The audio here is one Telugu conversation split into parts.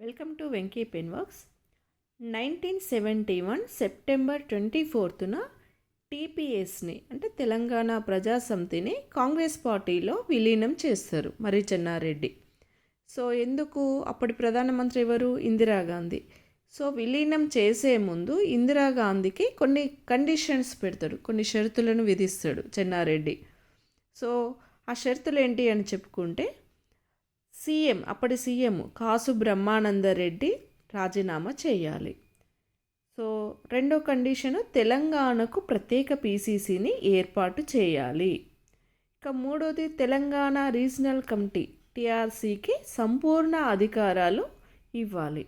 Welcome to Venky pen works. Nineteen seventy one September twenty ఫోర్త్న టీపీఎస్ని అంటే తెలంగాణ ప్రజాసమితిని కాంగ్రెస్ పార్టీలో విలీనం చేస్తారు మరి చెన్నారెడ్డి. సో ఎందుకు? అప్పటి ప్రధానమంత్రి ఎవరు? ఇందిరాగాంధీ. సో విలీనం చేసే ముందు ఇందిరాగాంధీకి కొన్ని కండిషన్స్ పెడతాడు కొన్ని షరతులను విధిస్తాడు చెన్నారెడ్డి. సో ఆ షరతులు ఏంటి అని చెప్పుకుంటే సీఎం అప్పటి సీఎం కాసు బ్రహ్మానందరెడ్డి రాజీనామా చేయాలి. సో రెండో కండిషన్ తెలంగాణకు ప్రత్యేక పీసీసీని ఏర్పాటు చేయాలి. ఇక మూడోది తెలంగాణ రీజనల్ కమిటీ టీఆర్సీకి సంపూర్ణ అధికారాలు ఇవ్వాలి.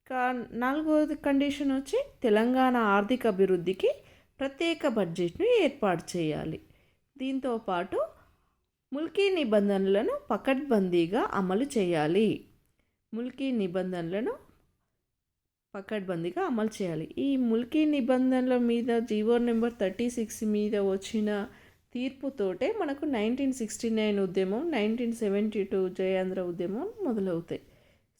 ఇక నాలుగోది కండిషన్ వచ్చి తెలంగాణ ఆర్థిక అభివృద్ధికి ప్రత్యేక బడ్జెట్ను ఏర్పాటు చేయాలి. దీంతో పాటు ముల్కీ నిబంధనలను పకడ్బందీగా అమలు చేయాలి. ముల్కీ నిబంధనలను పకడ్బందీగా అమలు చేయాలి. ఈ ముల్కీ నిబంధనల మీద జీవో నెంబర్ థర్టీ సిక్స్ మీద వచ్చిన తీర్పుతోటే మనకు నైన్టీన్ సిక్స్టీ నైన్ ఉద్యమం నైన్టీన్ సెవెంటీ టూ జయాంధ్ర ఉద్యమం మొదలవుతాయి.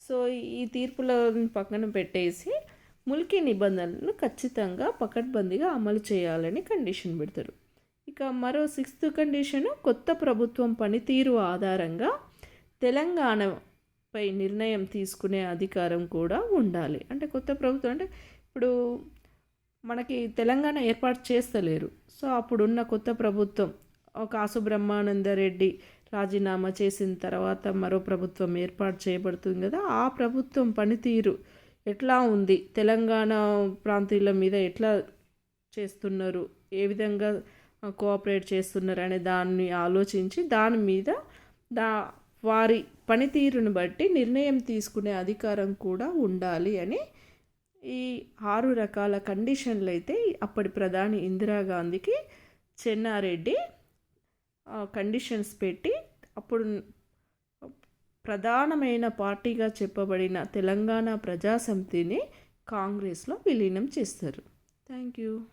సో ఈ తీర్పులను పక్కన పెట్టేసి ముల్కీ నిబంధనలను ఖచ్చితంగా పకడ్బందీగా అమలు చేయాలని కండిషన్ పెడతారు. ఇక మరో సిక్స్త్ కండిషను కొత్త ప్రభుత్వం పనితీరు ఆధారంగా తెలంగాణపై నిర్ణయం తీసుకునే అధికారం కూడా ఉండాలి. అంటే కొత్త ప్రభుత్వం అంటే ఇప్పుడు మనకి తెలంగాణ ఏర్పాటు చేస్తలేరు. సో అప్పుడున్న కొత్త ప్రభుత్వం కాసు బ్రహ్మానందరెడ్డి రాజీనామా చేసిన తర్వాత మరో ప్రభుత్వం ఏర్పాటు చేయబడుతుంది కదా ఆ ప్రభుత్వం పనితీరు ఎట్లా ఉంది? తెలంగాణ ప్రాంతీయుల మీద ఎట్లా చేస్తున్నారు? ఏ విధంగా కోఆపరేట్ చేస్తున్నారనే దాన్ని ఆలోచించి దాని మీద దా వారి పనితీరును బట్టి నిర్ణయం తీసుకునే అధికారం కూడా ఉండాలి అని ఈ ఆరు రకాల కండిషన్లు అయితే అప్పటి ప్రధాని ఇందిరాగాంధీకి చెన్నారెడ్డి కండిషన్స్ పెట్టి అప్పుడు ప్రధానమైన పార్టీగా చెప్పబడిన తెలంగాణ ప్రజాసమితిని కాంగ్రెస్లో విలీనం చేస్తారు. Thank you.